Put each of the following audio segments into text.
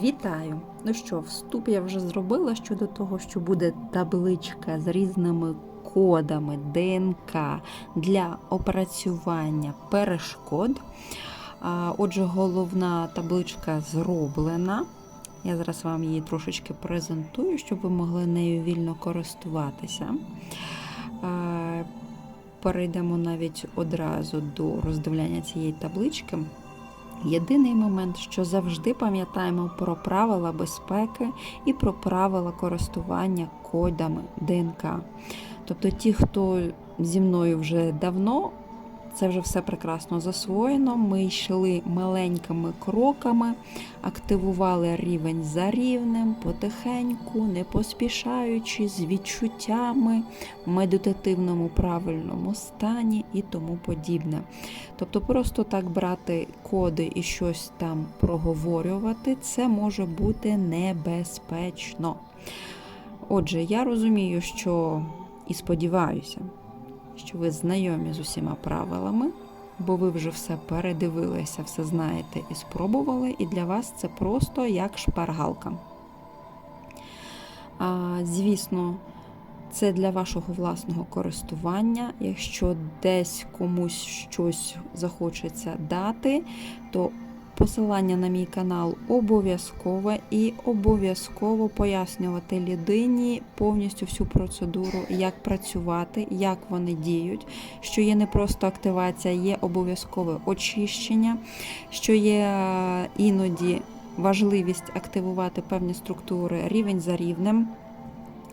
Вітаю! Ну що, вступ я вже зробила щодо того, що буде табличка з різними кодами ДНК для опрацювання перешкод. Отже, головна табличка зроблена. Я зараз вам її трошечки презентую, щоб ви могли нею вільно користуватися. Перейдемо навіть одразу до роздивляння цієї таблички. Єдиний момент, що завжди пам'ятаємо про правила безпеки і про правила користування кодами ДНК. Тобто ті, хто зі мною вже давно, це вже все прекрасно засвоєно. Ми йшли маленькими кроками, активували рівень за рівнем, потихеньку, не поспішаючи, з відчуттями, в медитативному правильному стані і тому подібне. Тобто, просто так брати коди і щось там проговорювати, це може бути небезпечно. Отже, я розумію, що і сподіваюся, що ви знайомі з усіма правилами, бо ви вже все передивилися, все знаєте і спробували, і для вас це просто як шпаргалка. А, Звісно, це для вашого власного користування. Якщо десь комусь щось захочеться дати, то посилання на мій канал обов'язкове і обов'язково пояснювати людині повністю всю процедуру, як працювати, як вони діють, що є не просто активація, є обов'язкове очищення, що є е, іноді важливість активувати певні структури рівень за рівнем.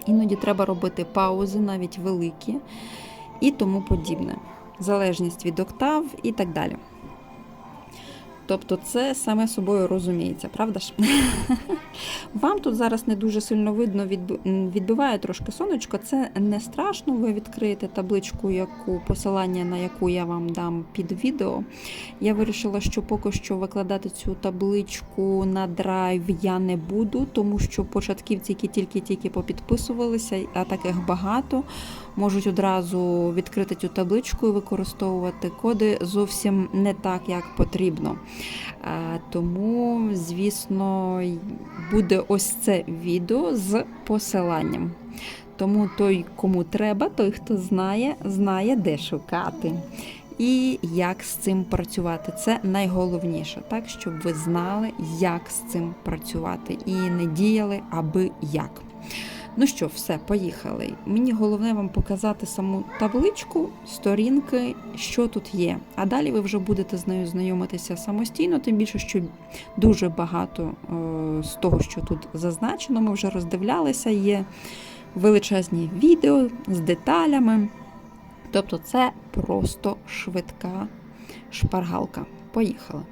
Іноді треба робити паузи, навіть великі, і тому подібне. Залежність від октав і так далі. Тобто це саме собою розуміється, правда ж? Вам тут зараз не дуже сильно видно, відбиває трошки сонечко. Це не страшно. Ви відкриєте табличку, яку посилання на яку я вам дам під відео. Я вирішила, що поки що викладати цю табличку на драйв я не буду, тому що початківці, які тільки-тільки попідписувалися, а таких багато, можуть одразу відкрити цю табличку і використовувати коди зовсім не так, як потрібно. Тому, звісно, буде ось це відео з посиланням. Тому той, кому треба, той, хто знає, знає, де шукати. І як з цим працювати. Це найголовніше, так, щоб ви знали, як з цим працювати, і не діяли аби як. Ну що, все, поїхали. Мені головне вам показати саму табличку, сторінки, що тут є. А далі ви вже будете з нею знайомитися самостійно, тим більше, що дуже багато е, з того, що тут зазначено, ми вже роздивлялися, є величезні відео з деталями. Тобто, це просто швидка шпаргалка. Поїхали.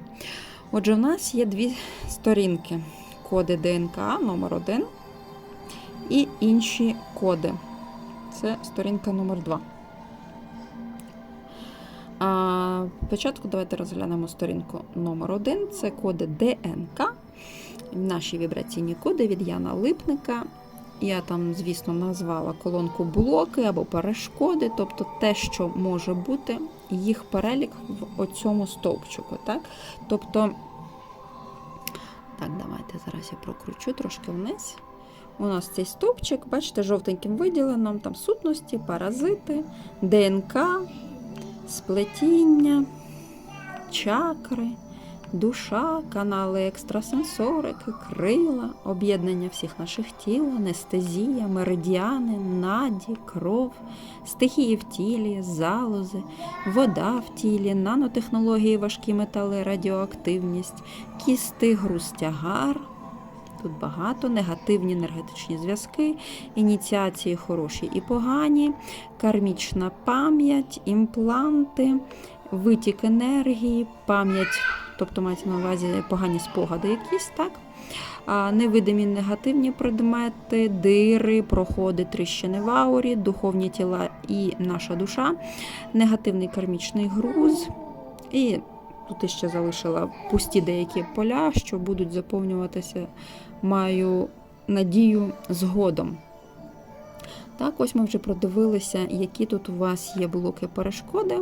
Отже, у нас є дві сторінки: коди ДНК номер 1 і інші коди. Це сторінка номер 2 А Спочатку давайте розглянемо сторінку номер 1 Це коди ДНК. Наші вібраційні коди від Яна Липника. Я там, звісно, назвала колонку блоки або перешкоди, тобто те, що може бути, їх перелік в оцьому стовпчику. Так? Тобто, так, давайте зараз я прокручу трошки вниз. У нас цей стовпчик, бачите, жовтеньким виділено, там сутності, паразити, ДНК, сплетіння, чакри, душа, канали екстрасенсорики, крила, об'єднання всіх наших тіл, анестезія, меридіани, наді, кров, стихії в тілі, залози, вода в тілі, нанотехнології, важкі метали, радіоактивність, кісти, грустягар. Тут багато негативні енергетичні зв'язки, ініціації хороші і погані, кармічна пам'ять, імпланти, витік енергії, пам'ять, тобто мається на увазі погані спогади якісь, так? Невидимі негативні предмети, дири, проходи, тріщини в аурі, духовні тіла і наша душа, негативний кармічний груз. і Тут ще залишила пусті деякі поля, що будуть заповнюватися, маю надію, згодом. Так, ось ми вже продивилися, які тут у вас є блоки перешкоди.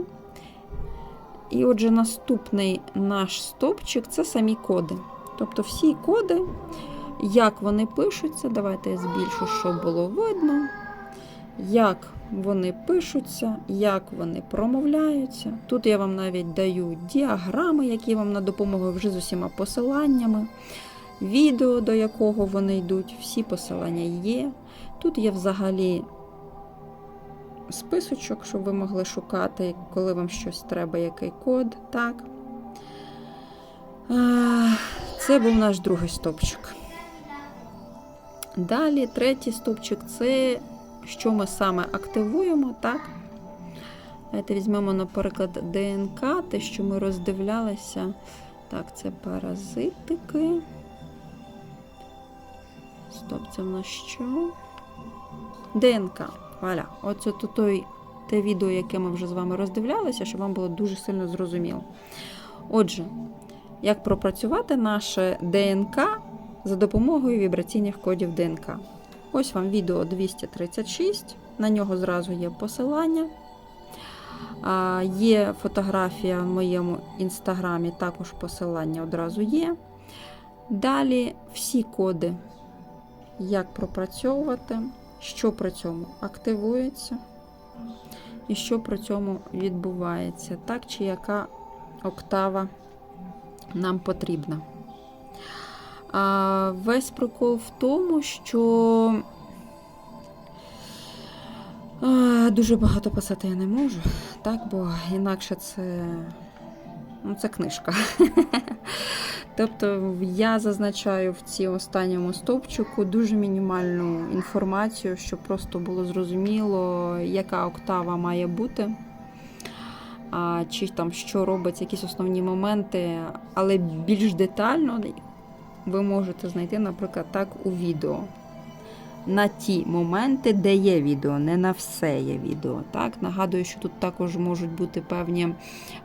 І отже, наступний наш стовпчик це самі коди. Тобто всі коди, як вони пишуться, давайте я збільшу, щоб було видно. Як вони пишуться, як вони промовляються. Тут я вам навіть даю діаграми, які вам на допомогу вже з усіма посиланнями, відео, до якого вони йдуть, всі посилання є. Тут є взагалі списочок, щоб ви могли шукати, коли вам щось треба, який код. Так. Це був наш другий стовпчик. Далі, третій стовпчик це що ми саме активуємо, так? Давайте візьмемо, наприклад, ДНК, те, що ми роздивлялися. Так, це паразитики. Стоп, це в нас що? ДНК. Валя. Оце то той, те відео, яке ми вже з вами роздивлялися, щоб вам було дуже сильно зрозуміло. Отже, як пропрацювати наше ДНК за допомогою вібраційних кодів ДНК. Ось вам відео 236, на нього зразу є посилання. Є фотографія в моєму інстаграмі, також посилання одразу є. Далі всі коди, як пропрацьовувати, що при цьому активується і що при цьому відбувається, так чи яка октава нам потрібна. А Весь прикол в тому, що дуже багато писати я не можу, так, бо інакше це, ну, це книжка. Тобто я зазначаю в цій останньому стовпчику дуже мінімальну інформацію, щоб просто було зрозуміло, яка октава має бути. А, Чи там що робить, якісь основні моменти, але більш детально ви можете знайти, наприклад, так у відео. На ті моменти, де є відео, не на все є відео. Так? Нагадую, що тут також можуть бути певні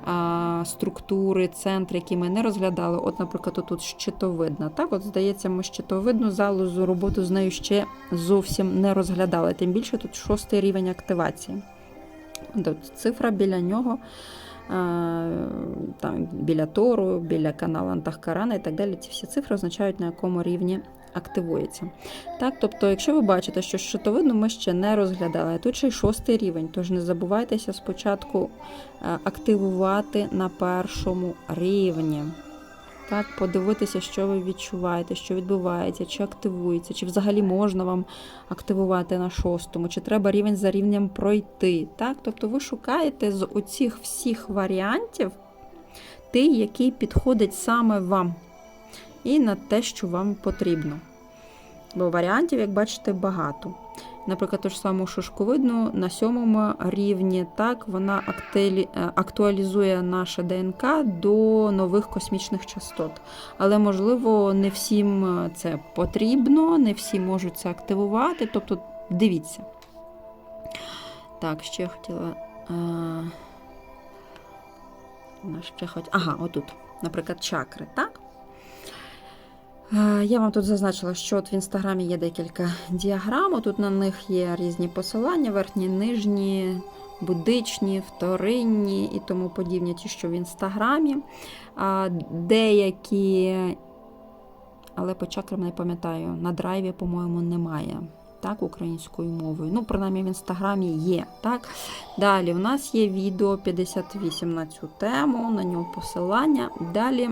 а, структури, центри, які ми не розглядали. От, наприклад, тут щитовидна. Так, от, здається, ми щитовидну залозу, роботу з нею ще зовсім не розглядали. Тим більше тут шостий рівень активації. От, цифра біля нього там, біля Тору, біля каналу Антахкарана і так далі. Ці всі цифри означають, на якому рівні активується. Так, Тобто, якщо ви бачите, що щитовидну ми ще не розглядали, тут ще й шостий рівень, тож не забувайтеся спочатку активувати на першому рівні. Так, Подивитися, що ви відчуваєте, що відбувається, чи активується, чи взагалі можна вам активувати на шостому, чи треба рівень за рівнем пройти. Так? Тобто ви шукаєте з оцих всіх варіантів той, який підходить саме вам і на те, що вам потрібно. Бо варіантів, як бачите, багато. Наприклад, ту ж саму шишковидну на сьомому рівні, так, вона актуалізує наше ДНК до нових космічних частот. Але, можливо, не всім це потрібно, не всі можуть це активувати. Тобто, дивіться. Так, ще я хотіла. Ще хоч... Ага, отут, наприклад, чакри, так? Я вам тут зазначила, що от в інстаграмі є декілька діаграм. Тут на них є різні посилання, верхні, нижні, будичні, вторинні і тому подібні, ті, що в інстаграмі. Деякі, але по чакрам не пам'ятаю, на драйві, по-моєму, немає. Так, українською мовою. Ну, принаймні в інстаграмі є. так. Далі у нас є відео 58 на цю тему, на нього посилання. Далі.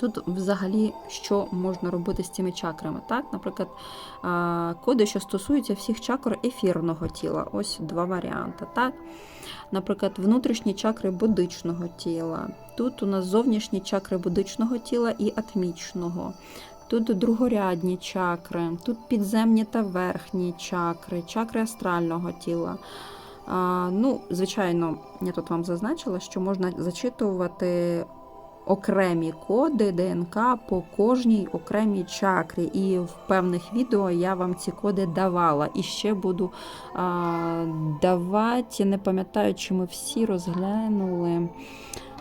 Тут взагалі що можна робити з цими чакрами. Так? Наприклад, коди, що стосуються всіх чакр ефірного тіла. Ось два варіанти. Так? Наприклад, внутрішні чакри будичного тіла. Тут у нас зовнішні чакри будичного тіла і атмічного. Тут другорядні чакри, тут підземні та верхні чакри, чакри астрального тіла. А, ну, Звичайно, я тут вам зазначила, що можна зачитувати окремі коди ДНК по кожній окремій чакрі. І в певних відео я вам ці коди давала. І ще буду а, давати, не пам'ятаю, чи ми всі розглянули.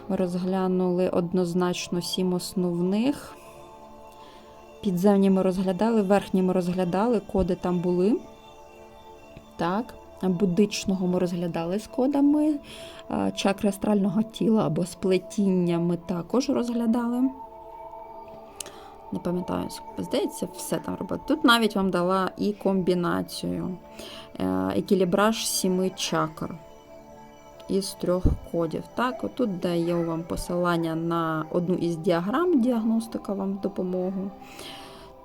Ми розглянули однозначно сім основних. Підземні ми розглядали, верхні ми розглядали, коди там були. Так будичного ми розглядали з кодами, чакри астрального тіла або сплетіння ми також розглядали. Не пам'ятаю, здається, все там робити. Тут навіть вам дала і комбінацію, е, екілібраж сіми чакр із трьох кодів. Так, отут дає вам посилання на одну із діаграм, діагностика вам допомогу.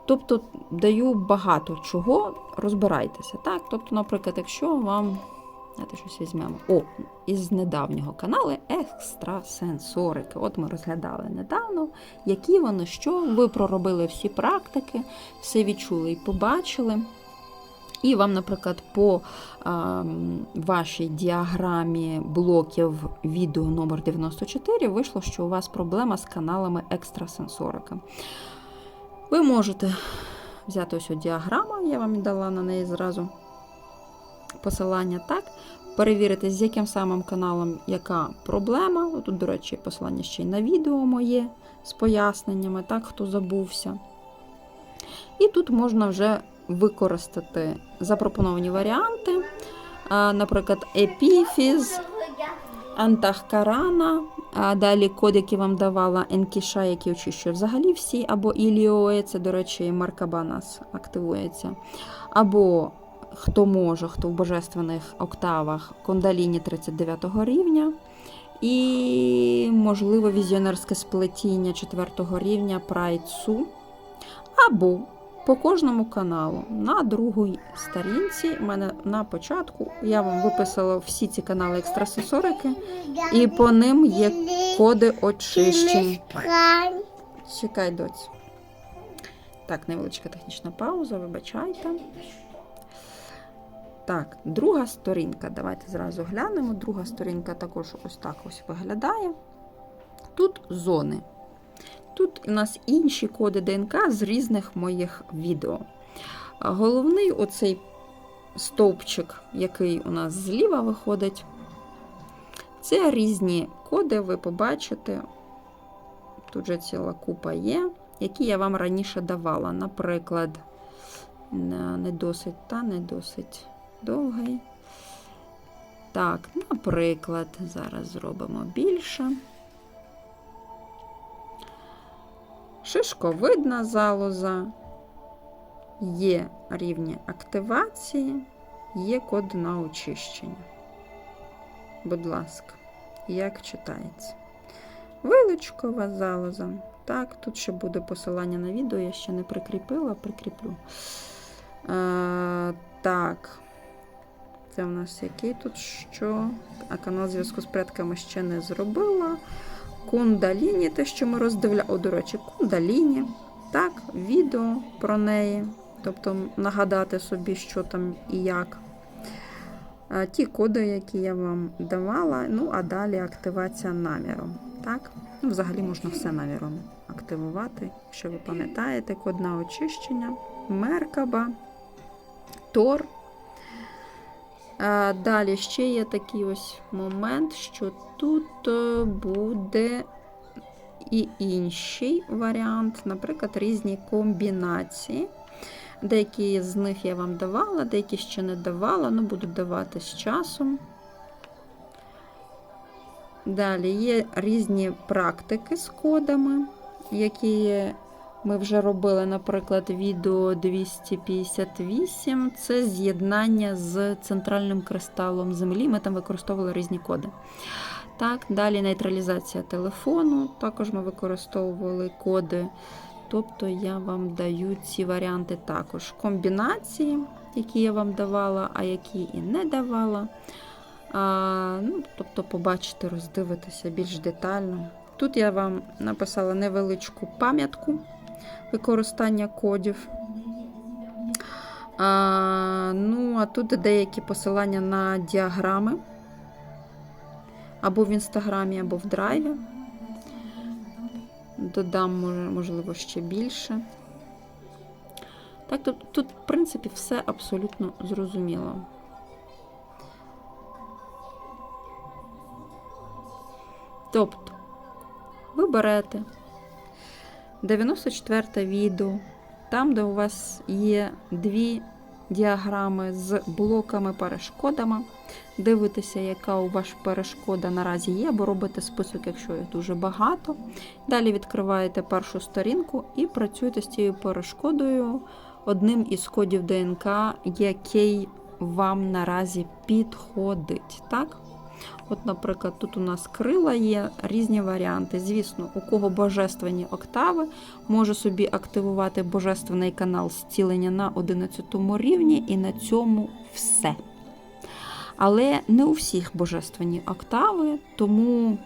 Тобто даю багато чого, розбирайтеся. Так? Тобто, наприклад, якщо вам. Давайте щось візьмемо. О, із недавнього каналу Екстрасенсорики. От ми розглядали недавно, які вони, що. Ви проробили всі практики, все відчули і побачили. І вам, наприклад, по а, вашій діаграмі блоків відео номер 94 вийшло, що у вас проблема з каналами екстрасенсорика. Ви можете взяти ось діаграма, я вам дала на неї зразу посилання, так? Перевірити, з яким самим каналом яка проблема. Тут, до речі, посилання ще й на відео моє з поясненнями, так, хто забувся. І тут можна вже використати запропоновані варіанти. Наприклад, епіфіз, антахкарана, а далі код, який вам давала Енкіша, який очищує взагалі всі, або Іліоe, це, до речі, Маркабанас активується. Або хто може, хто в божественних октавах Кондаліні 39 рівня. І, можливо, візіонерське сплетіння 4 рівня Прайцу. Або по кожному каналу на другій сторінці. У мене на початку я вам виписала всі ці канали екстрасенсорики, і по ним є коди очищень. Чекай, доць. Так, невеличка технічна пауза, вибачайте. Так, друга сторінка. Давайте зразу глянемо. Друга сторінка також ось так ось виглядає. Тут зони. Тут у нас інші коди ДНК з різних моїх відео. Головний оцей стовпчик, який у нас зліва виходить, це різні коди, ви побачите. Тут же ціла купа є, які я вам раніше давала. Наприклад, не досить та не досить довгий. Так, наприклад, зараз зробимо більше. Шишковидна залоза, є рівні активації, є код на очищення. Будь ласка, як читається? Виличкова залоза. Так, тут ще буде посилання на відео, я ще не прикріпила, прикріплю. А, так, це в нас який тут що? А канал зв'язку з предками ще не зробила. Кундаліні, те, що ми роздивляли, о, до речі, кундаліні. Так, відео про неї. Тобто нагадати собі, що там і як. Ті коди, які я вам давала, ну, а далі активація наміром. Так? Ну, Взагалі можна все наміром активувати. Якщо ви пам'ятаєте, код на очищення, Меркаба, Тор. А, Далі ще є такий ось момент, що тут е, буде і інший варіант, наприклад, різні комбінації. Деякі з них я вам давала, деякі ще не давала, ну буду давати з часом. Далі є різні практики з кодами, які ми вже робили, наприклад, відео 258 це з'єднання з центральним кристалом Землі. Ми там використовували різні коди. Так, Далі нейтралізація телефону, також ми використовували коди. Тобто я вам даю ці варіанти також. Комбінації, які я вам давала, а які і не давала. А, ну, Тобто, побачите, роздивитися більш детально. Тут я вам написала невеличку пам'ятку використання кодів. А, Ну, а тут деякі посилання на діаграми. Або в інстаграмі, або в драйві. Додам, можливо, ще більше. Так, тут, тут, в принципі, все абсолютно зрозуміло. Тобто, ви берете 94 відео, там, де у вас є дві діаграми з блоками-перешкодами. Дивитеся, яка у вас перешкода наразі є, або робите список, якщо їх дуже багато. Далі відкриваєте першу сторінку і працюєте з цією перешкодою одним із кодів ДНК, який вам наразі підходить. Так? От, наприклад, тут у нас крила є різні варіанти. Звісно, у кого божественні октави, може собі активувати божественний канал зцілення на 11 рівні, і на цьому все. Але не у всіх божественні октави, тому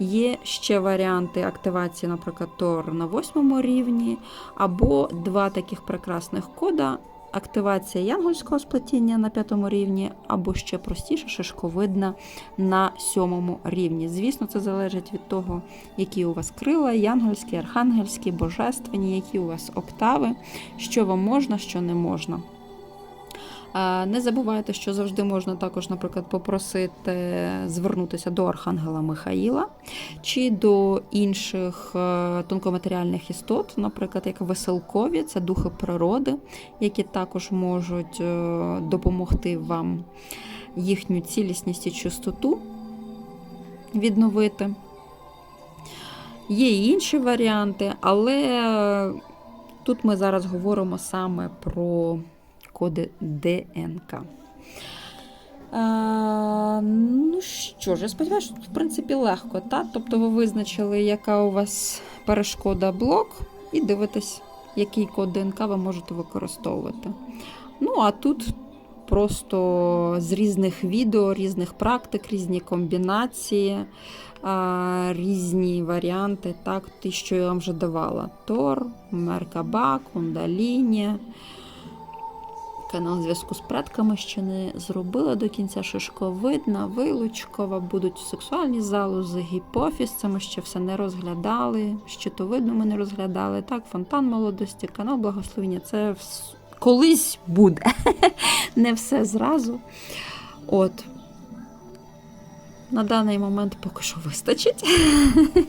є ще варіанти активації, наприклад, Тор на 8 рівні, або два таких прекрасних кода. Активація янгольського сплетіння на п'ятому рівні, або ще простіше, шишковидна на сьомому рівні. Звісно, це залежить від того, які у вас крила, янгольські, архангельські, божественні, які у вас октави, що вам можна, що не можна. Е, Не забувайте, що завжди можна також, наприклад, попросити звернутися до Архангела Михаїла чи до інших е, тонкоматеріальних істот, наприклад, як веселкові, це духи природи, які також можуть е, допомогти вам їхню цілісність і чистоту відновити. Є і інші варіанти, але тут ми зараз говоримо саме про коди ДНК. А, ну що ж, я сподіваюся, в принципі, легко, так? Тобто ви визначили, яка у вас перешкода блок, і дивитесь, який код ДНК ви можете використовувати. Ну, а тут просто з різних відео, різних практик, різні комбінації, а, різні варіанти, так, ті, що я вам вже давала: Тор, Меркаба, Кундаліні. Канал зв'язку з предками ще не зробила до кінця шишковидна, вилучкова, будуть сексуальні залози, гіпофіз, це ми ще все не розглядали, щитовидну ми не розглядали. Так, фонтан молодості, канал благословення це вс- колись буде. не все зразу. От. На даний момент поки що вистачить,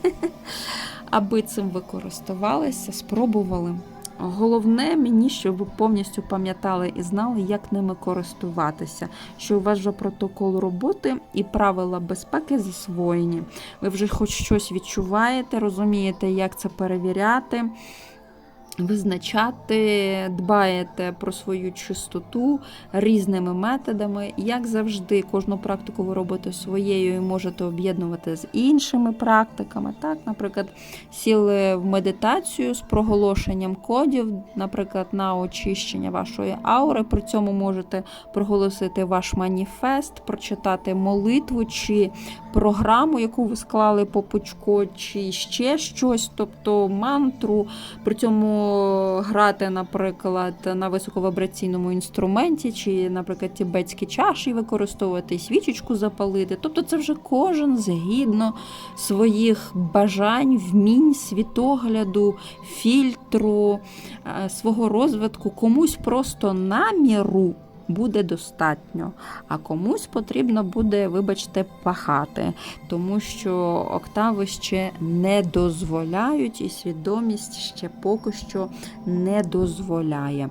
аби цим ви користувалися, спробували. Головне мені, щоб ви повністю пам'ятали і знали, як ними користуватися, що у вас вже протокол роботи і правила безпеки засвоєні. Ви вже хоч щось відчуваєте, розумієте, як це перевіряти. Визначати, дбаєте про свою чистоту різними методами. Як завжди, кожну практику ви робите своєю і можете об'єднувати з іншими практиками. Так, Наприклад, сіли в медитацію з проголошенням кодів, наприклад, на очищення вашої аури. При цьому можете проголосити ваш маніфест, прочитати молитву чи програму, яку ви склали по пучку, чи ще щось, тобто мантру. При цьому грати, наприклад, на високовібраційному інструменті, чи, наприклад, тібетські чаші використовувати, свічечку запалити. Тобто, це вже кожен згідно своїх бажань, вмінь, світогляду, фільтру, е, свого розвитку, комусь просто наміру. Буде достатньо, а комусь потрібно буде, вибачте, пахати, тому що октави ще не дозволяють, і свідомість ще поки що не дозволяє.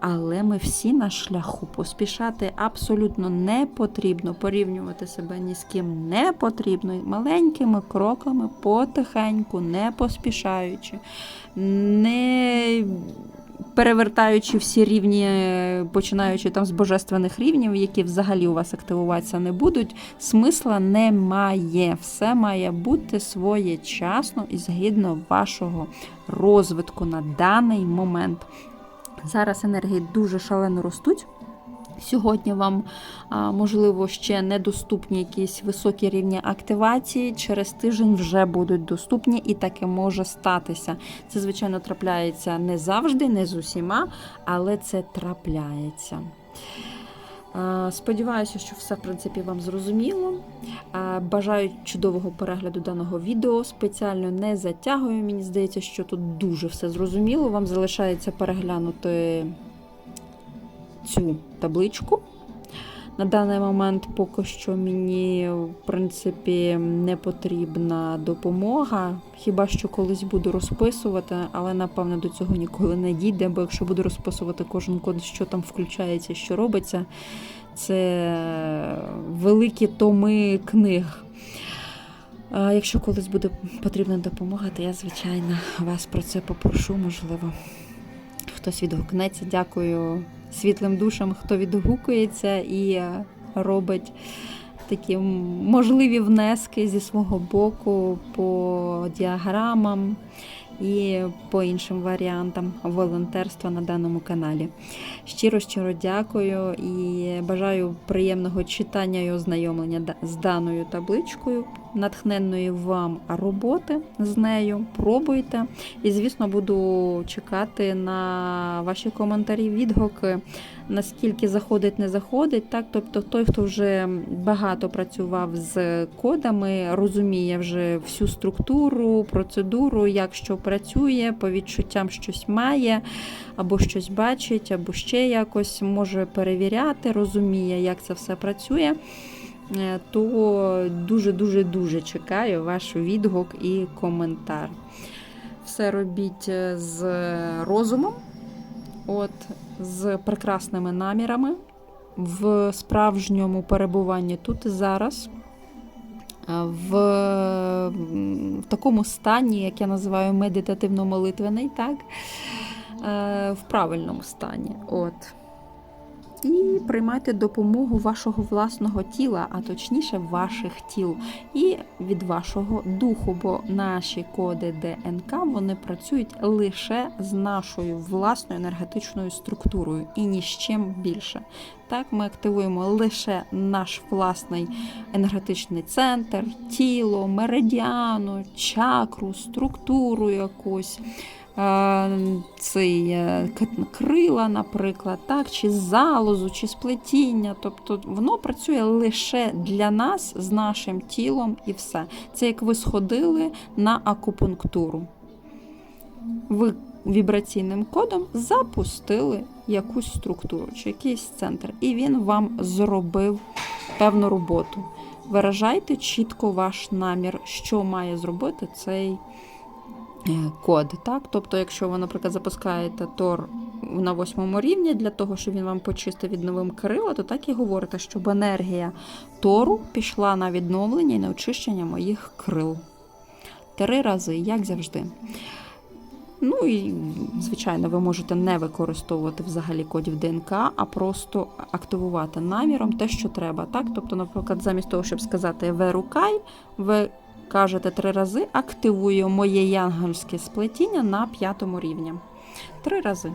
Але ми всі на шляху поспішати абсолютно не потрібно, порівнювати себе ні з ким не потрібно. Маленькими кроками, потихеньку, не поспішаючи, не перевертаючи всі рівні, починаючи там з божественних рівнів, які взагалі у вас активуватися не будуть, смисла немає. Все має бути своєчасно і згідно вашого розвитку на даний момент. Зараз енергії дуже шалено ростуть. Сьогодні вам, можливо, ще недоступні якісь високі рівні активації. Через тиждень вже будуть доступні, і таке може статися. Це, звичайно, трапляється не завжди, не з усіма, але це трапляється. Сподіваюся, що все в принципі вам зрозуміло. Бажаю чудового перегляду даного відео. Спеціально не затягую. Мені здається, що тут дуже все зрозуміло. Вам залишається переглянути цю табличку. На даний момент поки що мені, в принципі, не потрібна допомога. Хіба що колись буду розписувати, але напевно до цього ніколи не дійде, бо якщо буду розписувати кожен код, що там включається, що робиться, це великі томи книг. Якщо колись буде потрібна допомога, то я, звичайно, вас про це попрошу, можливо. Хтось відгукнеться. Дякую світлим душам, хто відгукується і е, робить такі можливі внески зі свого боку по діаграмам і по іншим варіантам волонтерства на даному каналі. Щиро щиро дякую і бажаю приємного читання і ознайомлення з даною табличкою, натхненної вам роботи з нею. Пробуйте. І, звісно, буду чекати на ваші коментарі, відгуки, наскільки заходить, не заходить. Так, тобто, той, хто вже багато працював з кодами, розуміє вже всю структуру, процедуру, як що працює, по відчуттям щось має, або щось бачить, або ще якось може перевіряти, розуміє, як це все працює. е, То дуже дуже дуже чекаю ваш відгук і коментар. Все робіть е, з розумом, от, з прекрасними намірами, в справжньому перебуванні тут і зараз, е, в, такому стані, як я називаю медитативно-молитвений, так? Е, в правильному стані. От. І приймайте допомогу вашого власного тіла, а точніше ваших тіл, і від вашого духу, бо наші коди ДНК вони працюють лише з нашою власною енергетичною структурою і ні з чим більше. Так, ми активуємо лише наш власний енергетичний центр, тіло, меридіану, чакру, структуру якусь цей е, крила, наприклад, так, чи залозу, чи сплетіння. Тобто воно працює лише для нас з нашим тілом і все. Це як ви сходили на акупунктуру. Ви вібраційним кодом запустили якусь структуру чи якийсь центр, і він вам зробив певну роботу. Виражайте чітко ваш намір, що має зробити цей е, код. Так? Тобто, якщо ви, наприклад, запускаєте Тор на восьмому рівні для того, щоб він вам почистив від новим крила, то так і говорите, щоб енергія Тору пішла на відновлення і на очищення моїх крил. Три рази, як завжди. Ну і, звичайно, ви можете не використовувати взагалі кодів ДНК, а просто активувати наміром те, що треба. Так? Тобто, наприклад, замість того, щоб сказати Верукай, ви кажете три рази активую моє янгольське сплетіння на п'ятому рівні. Три рази.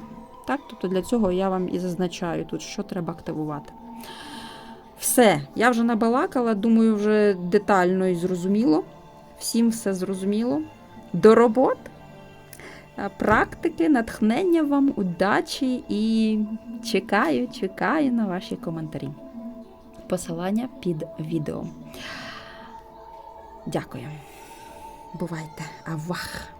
Так? Тобто для цього я вам і зазначаю тут, що треба активувати. Все, я вже набалакала, думаю, вже детально і зрозуміло. Всім все зрозуміло. До робот, е, практики, натхнення вам, удачі і чекаю, чекаю на ваші коментарі. Посилання під відео. Дякую. Бувайте. Авах!